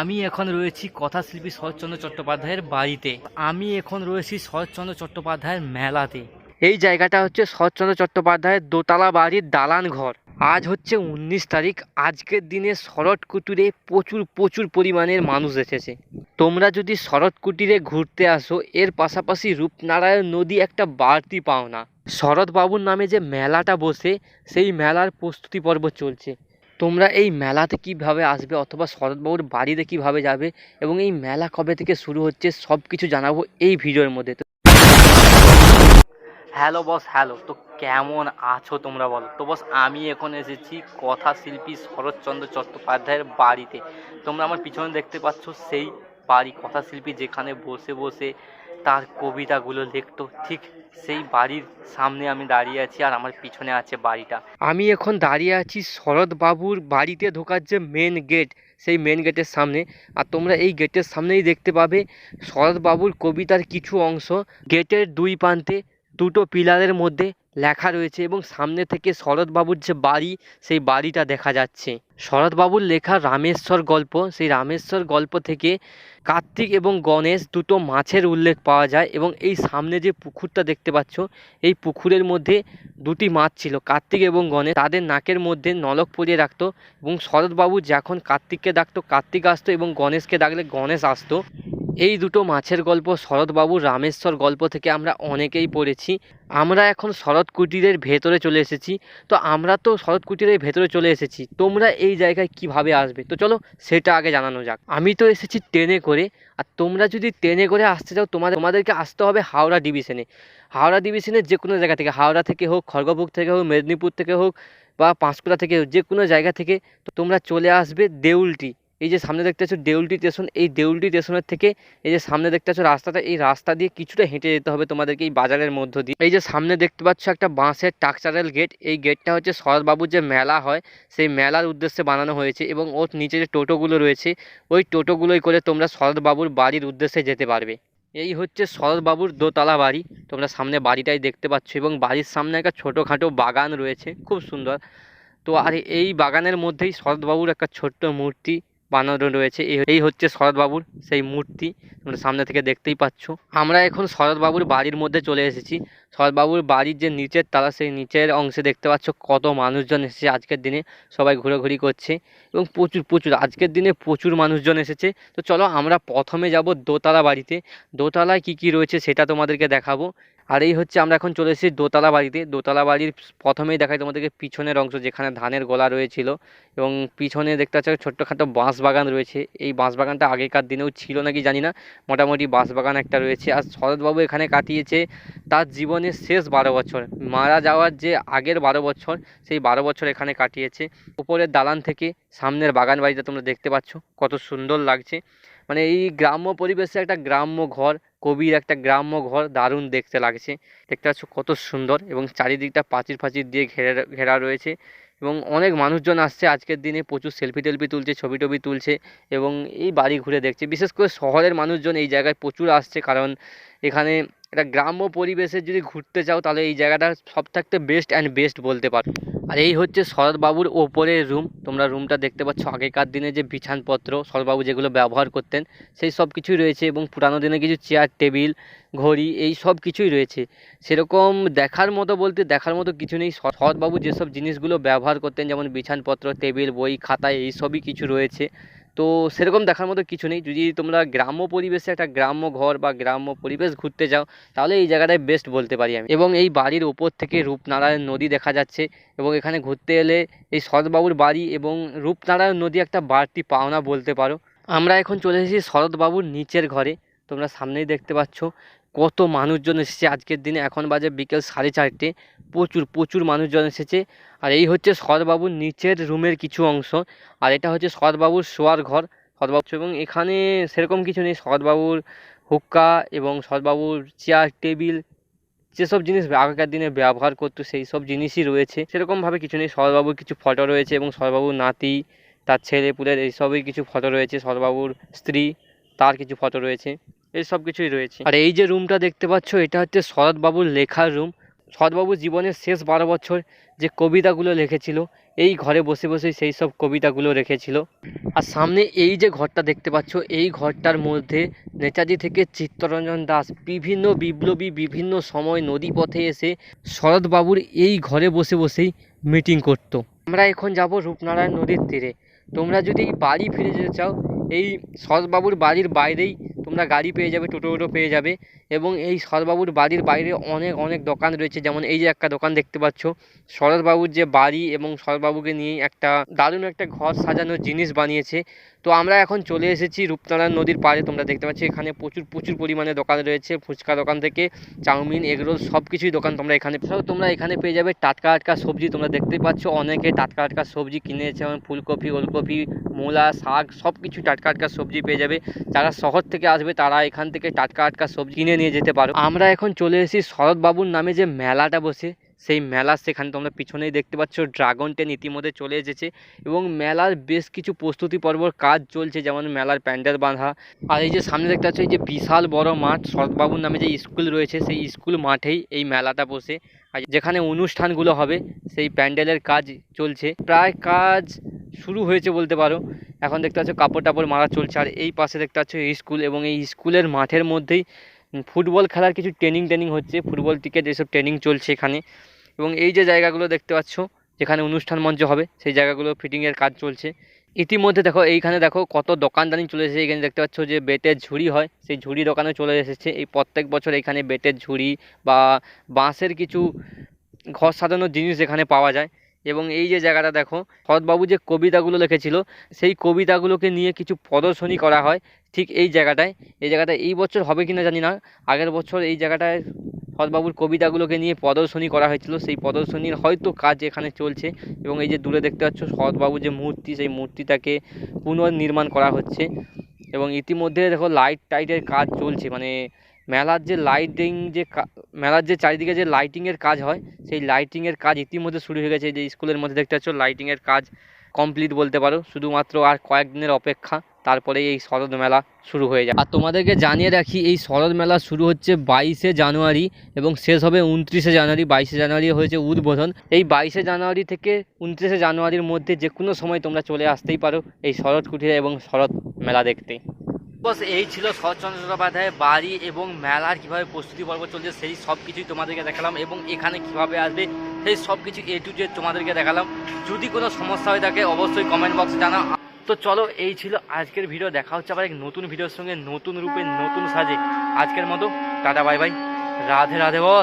আমি এখন রয়েছি কথাশিল্পী শরৎচন্দ্র চট্টোপাধ্যায়ের বাড়িতে। আমি এখন রয়েছি শরৎচন্দ্র চট্টোপাধ্যায়ের মেলাতে। এই জায়গাটা হচ্ছে শরৎচন্দ্র চট্টোপাধ্যায়ের দোতলা বাড়ির দালান ঘর। আজ হচ্ছে উনিশ তারিখ, আজকের দিনে শরৎ কুটিরে প্রচুর প্রচুর পরিমাণের মানুষ এসেছে। তোমরা যদি শরৎ কুটিরে ঘুরতে আসো, এর পাশাপাশি রূপনারায়ণ নদী একটা বাড়তি পাওনা। শরৎবাবুর নামে যে মেলাটা বসে, সেই মেলার প্রস্তুতি পর্ব চলছে। তোমরা এই মেলাতে কীভাবে আসবে অথবা শরৎবাবুর বাড়িতে কীভাবে যাবে এবং এই মেলা কবে থেকে শুরু হচ্ছে সব কিছু জানাব এই ভিডিওর মধ্যে। Hello boss, hello. তো কেমন আছো তোমরা বলো? তো বস, আমি এখন এসেছি কথা শিল্পী শরৎচন্দ্র চট্টোপাধ্যায়ের বাড়িতে। তোমরা আমার পিছনে দেখতে পাচ্ছ সেই বাড়ি কথা শিল্পী যেখানে বসে বসে তার কবিতাগুলো লিখতো ঠিক সেই বাড়ির সামনে আমি দাঁড়িয়ে আছি আর আমার পিছনে আছে বাড়িটা। আমি এখন দাঁড়িয়ে আছি শরৎবাবুর বাড়িতে ঢোকার যে মেন গেট সেই মেন গেটের সামনে। আর তোমরা এই গেটের সামনেই দেখতে পাবে শরৎবাবুর কবিতার কিছু অংশ। গেটের দুই প্রান্তে দুটো পিলারের মধ্যে লেখা রয়েছে এবং সামনে থেকে শরৎবাবুর যে বাড়ি, সেই বাড়িটা দেখা যাচ্ছে। শরৎবাবুর লেখা রামেশ্বর গল্প, সেই রামেশ্বর গল্প থেকে কার্তিক এবং গণেশ দুটো মাছের উল্লেখ পাওয়া যায় এবং এই সামনে যে পুকুরটা দেখতে পাচ্ছ, এই পুকুরের মধ্যে দুটি মাছ ছিল, কার্তিক এবং গণেশ। তাদের নাকের মধ্যে নলক পরিয়ে রাখতো এবং শরৎবাবু যখন কার্তিককে ডাকতো, কার্তিক আসতো এবং গণেশকে ডাকলে গণেশ আসতো। এই দুটো মাছের গল্প শরৎবাবুর রামেশ্বর গল্প থেকে আমরা অনেকেই পড়েছি। আমরা এখন শরৎ কুটিরের ভেতরে চলে এসেছি। তো আমরা তো শরৎ কুটিরের ভেতরে চলে এসেছি। তোমরা এই জায়গায় কীভাবে আসবে? তো চলো সেটা আগে জানানো যাক। আমি তো এসেছি ট্রেনে করে। আর তোমরা যদি ট্রেনে করে আসতে চাও, তোমাদের, তোমাদেরকে আসতে হবে হাওড়া ডিভিশনে হাওড়া ডিভিশনের যে কোনো জায়গা থেকে, হাওড়া থেকে হোক, খড়গপুর থেকে হোক, মেদিনীপুর থেকে হোক বা পাঁশকুড়া থেকে হোক যে কোনো জায়গা থেকে তোমরা চলে আসবে দেউলটি। এই যে সামনে দেখতে পাচ্ছ দেউলটি স্টেশন, এই দেউলটি স্টেশনের থেকে এই যে সামনে দেখতে পাচ্ছ রাস্তাটা, এই রাস্তা দিয়ে কিছুটা হেঁটে যেতে হবে তোমাদেরকে এই বাজারের মধ্য দিয়ে। এই যে সামনে দেখতে পাচ্ছ একটা বাঁশের টাকচারাল গেট, এই গেটটা হচ্ছে শরৎবাবুর যে মেলা হয়, সেই মেলার উদ্দেশ্যে বানানো হয়েছে এবং ওর নিচে যে টোটোগুলো রয়েছে, ওই টোটোগুলোই করে তোমরা শরৎবাবুর বাড়ির উদ্দেশ্যে যেতে পারবে। এই হচ্ছে শরৎবাবুর দোতলা বাড়ি, তোমরা সামনে বাড়িটাই দেখতে পাচ্ছ এবং বাড়ির সামনে একটা ছোটোখাটো বাগান রয়েছে, খুব সুন্দর। তো আর এই বাগানের মধ্যেই শরৎবাবুর একটা ছোট্ট মূর্তি বানানো রয়েছে। এই- হচ্ছে শরৎবাবুর সেই মূর্তি। তোমরা সামনে থেকে দেখতেই পাচ্ছ। আমরা এখন শরৎবাবুর বাড়ির মধ্যে চলে এসেছি। শরৎবাবুর বাড়ির যে নিচের তালা, সেই নিচের অংশে দেখতে পাচ্ছ কত মানুষজন এসেছে আজকের দিনে। সবাই ঘোরাঘুরি করছে এবং প্রচুর প্রচুর। আজকের দিনে প্রচুর মানুষজন এসেছে। তো চলো আমরা প্রথমে যাব দোতলা বাড়িতে। দোতলায় কি কি রয়েছে সেটা তোমাদেরকে দেখাবো। আর এই হচ্ছে আমরা এখন চলে এসেছি দোতলা বাড়িতে। দোতলা বাড়ির প্রথমেই দেখাই তোমাদেরকে পিছনের অংশ যেখানে ধানের গোলা রয়েছিল এবং পিছনে দেখতে পাচ্ছ ছোট্টখাটো বাঁশ বাগান রয়েছে। এই বাঁশ বাগানটা আগেকার দিনেও ছিল নাকি জানি না, মোটামুটি বাঁশ বাগান একটা রয়েছে। আর শরৎবাবু এখানে কাটিয়েছে তার জীবনের শেষ বারো বছর। মারা যাওয়ার যে আগের বারো বছর, সেই বারো বছর এখানে কাটিয়েছে। উপরের দালান থেকে সামনের বাগান বাড়িটা তোমরা দেখতে পাচ্ছ, কত সুন্দর লাগছে। মানে এই গ্রাম্য পরিবেশে একটা গ্রাম্য ঘর কবির একটা গ্রাম্য ঘর দারুণ দেখতে লাগছে। দেখতে পাচ্ছ কত সুন্দর এবং চারিদিকটা পাঁচির ফাঁচির দিয়ে ঘেরা ঘেরা রয়েছে এবং অনেক মানুষজন আসছে। আজকের দিনে প্রচুর সেলফি টেলফি তুলছে, ছবি টবি তুলছে এবং এই বাড়ি ঘুরে দেখছে। বিশেষ করে শহরের মানুষজন এই জায়গায় প্রচুর আসছে কারণ এখানে একটা গ্রাম্য পরিবেশে যদি ঘুরতে চাও, তাহলে এই জায়গাটা সব থাকতে বেস্ট অ্যান্ড বেস্ট বলতে পারো। আর এই হচ্ছে শরৎবাবুর ওপরের রুম তোমরা রুমটা দেখতে পাচ্ছ, আগেকার দিনে যে বিছানপত্র, শরৎবাবু যেগুলো ব্যবহার করতেন, সেই সব কিছুই রয়েছে এবং পুরানো দিনে কিছু চেয়ার টেবিল ঘড়ি, এই সব কিছুই রয়েছে। সেরকম দেখার মতো বলতে, দেখার মতো কিছু নেই। শরৎবাবু যেসব জিনিসগুলো ব্যবহার করতেন, যেমন বিছানপত্র টেবিল বই, খাতা, এই সবই কিছু রয়েছে। তো সেরকম দেখার মতো কিছু নেই। যদি তোমরা গ্রাম্য পরিবেশে একটা গ্রাম্য ঘর বা গ্রাম্য পরিবেশ ঘুরতে যাও, তাহলে এই জায়গাটায় বেস্ট বলতে পারি আমি। এবং এই বাড়ির ওপর থেকে রূপনারায়ণ নদী দেখা যাচ্ছে এবং এখানে ঘুরতে এলে এই শরৎবাবুর বাড়ি এবং রূপনারায়ণ নদী একটা বাড়তি পাওনা বলতে পারো। আমরা এখন চলে এসেছি শরৎবাবুর নিচের ঘরে। তোমরা সামনেই দেখতে পাচ্ছ কত মানুষজন এসেছে আজকের দিনে? এখন বাজে বিকেল সাড়ে চারটে। প্রচুর প্রচুর মানুষজন এসেছে। আর এই হচ্ছে শরৎবাবুর নিচের রুমের কিছু অংশ। আর এটা হচ্ছে শরৎবাবুর শোয়ার ঘর। শরৎবাবু এবং এখানে সেরকম কিছু নেই। শরৎবাবুর হুক্কা এবং শরৎবাবুর চেয়ার টেবিল যেসব জিনিস আগেকার দিনে ব্যবহার করতো, সেই সব জিনিসই রয়েছে। সেরকমভাবে কিছু নেই। শরৎবাবুর কিছু ফটো রয়েছে এবং শরৎবাবুর নাতি, তার ছেলে পুলের, এইসবই কিছু ফটো রয়েছে। শরৎবাবুর স্ত্রী, তার কিছু ফটো রয়েছে। এই সব কিছুই রয়েছে। আর এই যে রুমটা দেখতে পাচ্ছ, এটা হচ্ছে শরৎবাবুর লেখার রুম সৎবাবু জীবনের শেষ বারো বছর যে কবিতাগুলো লিখেছিল, এই ঘরে বসে বসে সেই সব কবিতাগুলো রেখেছিল। আর সামনে এই যে ঘরটা দেখতে পাচ্ছ, এই ঘরটার মধ্যে নেতাজি থেকে চিত্তরঞ্জন দাস বিভিন্ন বিপ্লবী, বিভিন্ন সময় নদীপথে এসে শরৎবাবুর এই ঘরে বসে বসেই মিটিং করতো। আমরা এখন যাব রূপনারায়ণ নদীর তীরে। তোমরা যদি বাড়ি ফিরে যেতে চাও, এই শরৎবাবুর বাড়ির বাইরেই তোমরা গাড়ি পেয়ে যাবে, টোটো টোটো পেয়ে যাবে এবং এই শরৎবাবুর বাড়ির বাইরে অনেক অনেক দোকান রয়েছে। যেমন এই যে একটা দোকান দেখতে পাচ্ছ, শরৎবাবুর যে বাড়ি এবং শরৎবাবুকে নিয়ে একটা দারুণ একটা ঘর সাজানোর জিনিস বানিয়েছে। তো আমরা এখন চলে এসেছি রূপনারায়ণ নদীর পাড়ে। তোমরা দেখতে পাচ্ছ, এখানে প্রচুর প্রচুর পরিমাণে দোকান রয়েছে। ফুচকা দোকান থেকে, চাউমিন এগরোল সব কিছুই দোকান তোমরা এখানে তোমরা এখানে পেয়ে যাবে টাটকা টাটকা সবজি। তোমরা দেখতেই পাচ্ছ, অনেকে টাটকা টাটকা সবজি কিনেছে, যেমন ফুলকপি, ওলকপি মূলা শাক সব কিছু টাটকা টাটকা সবজি পেয়ে যাবে। যারা শহর থেকে আসবে, তারা এখান থেকে টাটকা টাটকা সবজি কিনে নিয়ে যেতে পারো। আমরা এখন চলে এসেছি শরৎবাবুর নামে যে মেলাটা বসে, সেই মেলা সেখানে তোমরা পিছনেই দেখতে পাচ্ছ ড্রাগন ট্রেন ইতিমধ্যে চলে এসেছে এবং মেলার বেশ কিছু প্রস্তুতি পর্বর কাজ চলছে, যেমন মেলার প্যান্ডেল বাঁধা। আর এই যে সামনে দেখতে পাচ্ছ, এই যে বিশাল বড় মাঠ, শরৎবাবুর নামে যে স্কুল রয়েছে, সেই স্কুল মাঠেই এই মেলাটা বসে। আর যেখানে অনুষ্ঠানগুলো হবে, সেই প্যান্ডেলের কাজ চলছে। প্রায় কাজ শুরু হয়েছে বলতে পারো। এখন দেখতে পাচ্ছ কাপড় টাপড় মারা চলছে। আর এই পাশে দেখতে পাচ্ছ স্কুল এবং এই স্কুলের মাঠের মধ্যেই ফুটবল খেলার কিছু ট্রেনিং ট্রেনিং হচ্ছে। ফুটবল ক্রিকেট এসব ট্রেনিং চলছে এখানে। এবং এই যে জায়গাগুলো দেখতে পাচ্ছ, যেখানে অনুষ্ঠান মঞ্চ হবে, সেই জায়গাগুলো ফিটিংয়ের কাজ চলছে। ইতিমধ্যে দেখো, এইখানে দেখো কত দোকানদানি চলে এসেছে। এখানে দেখতে পাচ্ছ যে বেতের ঝুড়ি হয়, সেই ঝুড়ি দোকানে চলে এসেছে। এই প্রত্যেক বছর এখানে বেতের ঝুড়ি বা বাঁশের কিছু ঘর সাজানোর জিনিস এখানে পাওয়া যায়। এবং এই যে জায়গাটা দেখো শরৎবাবু যে কবিতাগুলো লিখেছিল, সেই কবিতাগুলোকে নিয়ে কিছু প্রদর্শনী করা হয় ঠিক এই জায়গাটায়। এই জায়গাটায় এই বছর হবে কিনা জানি না, আগের বছর এই জায়গাটায় সৎবাবুর কবিতাগুলোকে নিয়ে প্রদর্শনী করা হয়েছিল। সেই প্রদর্শনীর হয়তো কাজ এখানে চলছে এবং এই যে দূরে দেখতে পাচ্ছ সৎবাবুর যে মূর্তি, সেই মূর্তিটাকে পুনর্নির্মাণ করা হচ্ছে এবং ইতিমধ্যে দেখো লাইট টাইটের কাজ চলছে। মানে মেলার যে লাইটিং যে মেলার যে চারিদিকে যে লাইটিংয়ের কাজ হয়, সেই লাইটিংয়ের কাজ ইতিমধ্যে শুরু হয়ে গেছে। যে স্কুলের মধ্যে দেখতে পাচ্ছ লাইটিংয়ের কাজ কমপ্লিট বলতে পারো। শুধুমাত্র আর কয়েকদিনের অপেক্ষা, তারপরে এই শরৎ মেলা শুরু হয়ে যায় আর তোমাদেরকে জানিয়ে রাখি, এই শরৎ মেলা শুরু হচ্ছে বাইশে জানুয়ারি এবং শেষ হবে উনত্রিশে জানুয়ারি। বাইশে জানুয়ারি হয়েছে উদ্বোধন। এই বাইশে জানুয়ারি থেকে উনত্রিশে জানুয়ারির মধ্যে যে কোনো সময় তোমরা চলে আসতেই পারো এই শরৎ কুঠিরে এবং শরৎ মেলা দেখতে। বস, এই ছিল শরৎচন্দ্র চট্টোপাধ্যায়ের বাড়ি এবং মেলার কীভাবে প্রস্তুতি পর্ব চলছে সেই সব কিছুই তোমাদেরকে দেখালাম এবং এখানে কীভাবে আসবে সেই সব কিছু এ টু জেড তোমাদেরকে দেখালাম। যদি কোনো সমস্যা হয়ে থাকে, অবশ্যই কমেন্ট বক্সে জানাও। তো চলো, এই ছিল আজকের ভিডিও দেখা হচ্ছে আবার এক নতুন ভিডিওর সঙ্গে, নতুন রূপে, নতুন সাজে। আজকের মতো, tata bye bye Radhe Radhe boss